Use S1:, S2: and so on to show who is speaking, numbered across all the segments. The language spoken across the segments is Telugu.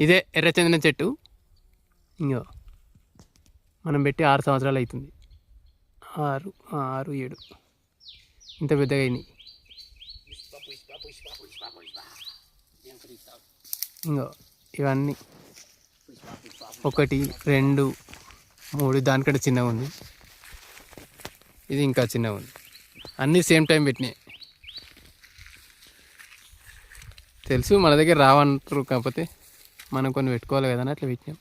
S1: ఇదే ఎర్రచందనం చెట్టు. ఇంకో మనం పెట్టి ఆరు సంవత్సరాలు అవుతుంది ఆరు ఆరు ఏడు. ఇంత పెద్దగా అయినాయి. ఇంకో ఇవన్నీ. ఒకటి రెండు మూడు దానికంటే చిన్నగా ఉంది. ఇది ఇంకా చిన్నగా ఉంది. అన్నీ సేమ్ టైం పెట్టినాయి. తెలుసు మన దగ్గర రావంటారు కాకపోతే మనం కొన్ని పెట్టుకోవాలి కదా అని అట్లా పెట్టినాం.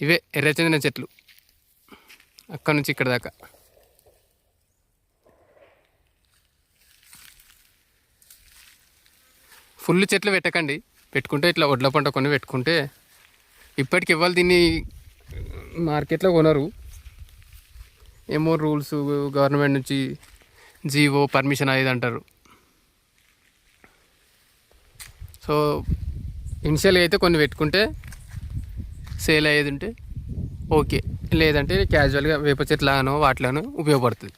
S1: ఇవే ఎర్రచందన చెట్లు. అక్కడ నుంచి ఇక్కడ దాకా. ఫుల్ చెట్లు పెట్టకండి. పెట్టుకుంటే ఇట్లా వడ్ల పంట కొన్ని పెట్టుకుంటే ఇప్పటికి ఇవ్వాలి దీన్ని మార్కెట్లో కొనరు. ఏమో రూల్స్ గవర్నమెంట్ నుంచి జీవో పర్మిషన్ అయ్యేది అంటారు. సో ఇనిషియల్గా అయితే కొన్ని పెట్టుకుంటే సేల్ అయ్యేది ఉంటే ఓకే. లేదంటే క్యాజువల్గా వేప చెట్లనో వాటిలోనో ఉపయోగపడుతుంది.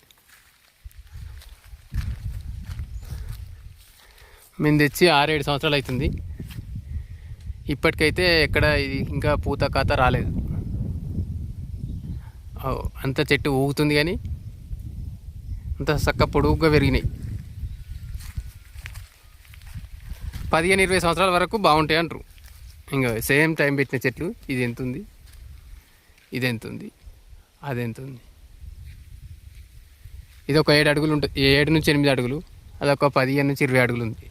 S1: మేము తెచ్చి ఆరేడు సంవత్సరాలు అవుతుంది. ఇప్పటికైతే ఎక్కడ ఇది ఇంకా పూత కాత రాలేదు. అంత చెట్టు ఊగుతుంది కానీ అంత చక్క పొడుగుగా పెరిగినాయి. పదిహేను ఇరవై సంవత్సరాల వరకు బాగుంటాయి అంటారు. ఇంకా సేమ్ టైం పెట్టిన చెట్లు ఇది ఎంత ఉంది? ఇది ఎంత ఉంది? అది ఎంత ఉంది? ఇది ఒక ఏడు అడుగులు ఉంటుంది ఏడు నుంచి ఎనిమిది అడుగులు అదొక పదిహేను నుంచి ఇరవై అడుగులు ఉంది.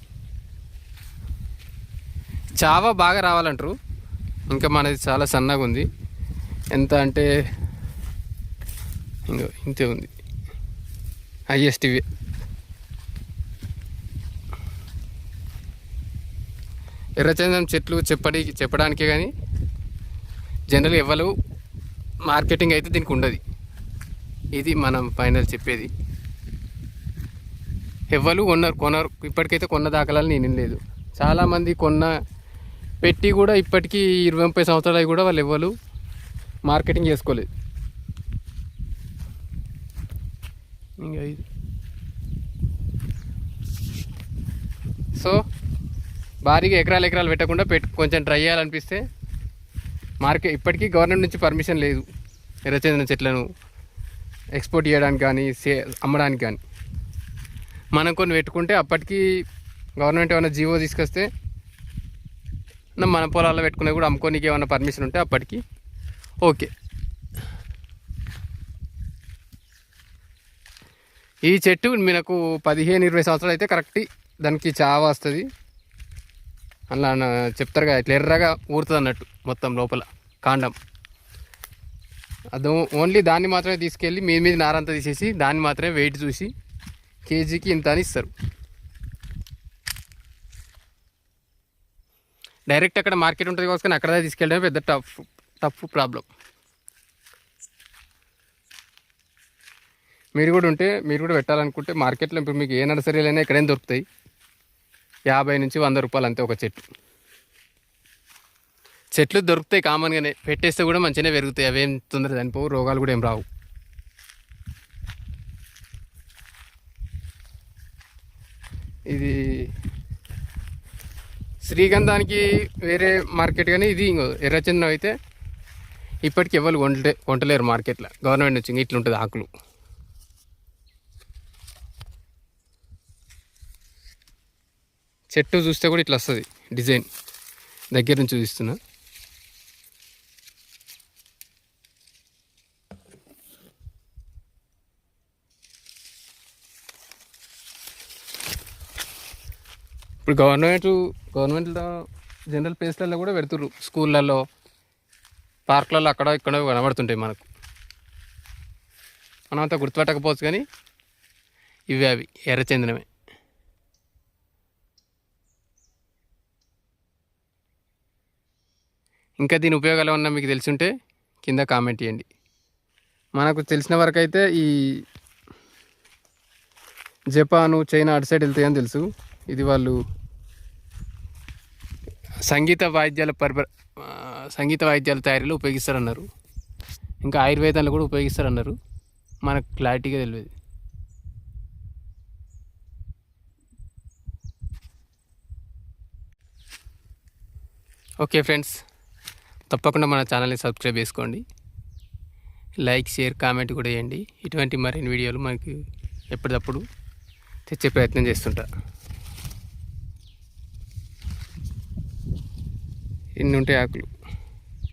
S1: చావా బాగా రావాలంటారు. ఇంకా మనది చాలా సన్నగా ఉంది. ఎంత అంటే ఇంకా ఇంతే ఉంది. హయ్యెస్ట్ ఇవే. ఎర్రచందనం చెట్లు చెప్పడి చెప్పడానికే కానీ జనరల్ ఎవరు మార్కెటింగ్ అయితే దీనికి ఉండదు. ఇది మనం ఫైనల్ చెప్పేది. ఎవ్వరు కొన్నారు కొనరు. ఇప్పటికైతే కొన్న దాఖలాలు నేను లేదు చాలామంది కొన్న పెట్టి కూడా ఇప్పటికీ ఇరవై ముప్పై సంవత్సరాలు కూడా వాళ్ళు ఎవ్వరు మార్కెటింగ్ చేసుకోలేదు. ఇంకా ఇది. సో భారీగా ఎకరాలు ఎకరాలు పెట్టకుండా పెట్టు కొంచెం ట్రై చేయాలనిపిస్తే మార్కెట్ ఇప్పటికీ గవర్నమెంట్ నుంచి పర్మిషన్ లేదు ఎర్రచందన చెట్లను ఎక్స్పోర్ట్ చేయడానికి కానీ సే అమ్మడానికి కానీ. మనం కొన్ని పెట్టుకుంటే అప్పటికి గవర్నమెంట్ ఏమైనా జీవో తీసుకొస్తే నా మన పొలాల్లో పెట్టుకునే కూడా అమ్ముకోనికి ఏమైనా పర్మిషన్ ఉంటే అప్పటికి ఓకే. ఈ చెట్టు మనకు పదిహేను ఇరవై సంవత్సరాలు అయితే కరెక్ట్ దానికి చావ వస్తుంది. అలా చెప్తారు కదా ఇట్లా ఎర్రగా ఊరుతుంది అన్నట్టు మొత్తం లోపల కాండం. అది ఓన్లీ దాన్ని మాత్రమే తీసుకెళ్ళి మీద మీద నారంతా తీసేసి దాన్ని మాత్రమే వెయిట్ చూసి కేజీకి ఇంత అని ఇస్తారు. డైరెక్ట్ అక్కడ మార్కెట్ ఉంటుంది కాబట్టి అక్కడ తీసుకెళ్ళడమే పెద్ద టఫ్ టఫ్ ప్రాబ్లం. మీరు కూడా ఉంటే మీరు కూడా పెట్టాలనుకుంటే మార్కెట్లో ఇప్పుడు మీకు ఏ నర్సరీలైనా ఎక్కడైనా దొరుకుతాయి. యాభై నుంచి వంద రూపాయలు అంతే ఒక చెట్టు. చెట్లు దొరుకుతాయి కామన్గానే పెట్టేస్తే కూడా మంచిగానే పెరుగుతాయి. అవేం తొందర చనిపోవు రోగాలు కూడా ఏం రావు. ఇది శ్రీగంధానికి వేరే మార్కెట్ కానీ ఇది ఇంకో ఎర్రచందనం అయితే ఇప్పటికి ఎవరు కొంటలే కొంటలేరు మార్కెట్లో. గవర్నమెంట్ నుంచి ఇట్లుంటుంది ఉంటుంది ఆకులు. చెట్టు చూస్తే కూడా ఇట్లా వస్తుంది డిజైన్. దగ్గర నుంచి చూపిస్తున్నా ఇప్పుడు గవర్నమెంట్ గవర్నమెంట్లో జనరల్ ప్లేస్లలో కూడా పెడుతుర్రు. స్కూళ్ళల్లో పార్కులలో అక్కడ ఇక్కడ కనబడుతుంటాయి మనకు. మనం అంతా గుర్తుపట్టకపోవచ్చు కానీ ఇవే అవి ఎర్రచందనమే. ఇంకా దీని ఉపయోగాలు ఏమన్నా మీకు తెలిసి కింద కామెంట్ చేయండి. మనకు తెలిసిన వరకు అయితే ఈ జపాను చైనా అటు సైడ్ వెళ్తాయని తెలుసు. ఇది వాళ్ళు సంగీత వాయిద్యాల పరిప సంగీత వాయిద్యాల తయారీలో ఉపయోగిస్తారన్నారు. ఇంకా ఆయుర్వేదంలో కూడా ఉపయోగిస్తారన్నారు. మనకు క్లారిటీగా తెలియదు. Okay friends. తప్పకుండా మన ఛానల్ని సబ్స్క్రైబ్ చేసుకోండి. లైక్ షేర్ కామెంట్ కూడా చేయండి. ఇటువంటి మరిన్ని వీడియోలు మనకి ఎప్పటికప్పుడు తెచ్చే ప్రయత్నం చేస్తుంటా. ఇన్ని ఉంటాయి ఆకులు?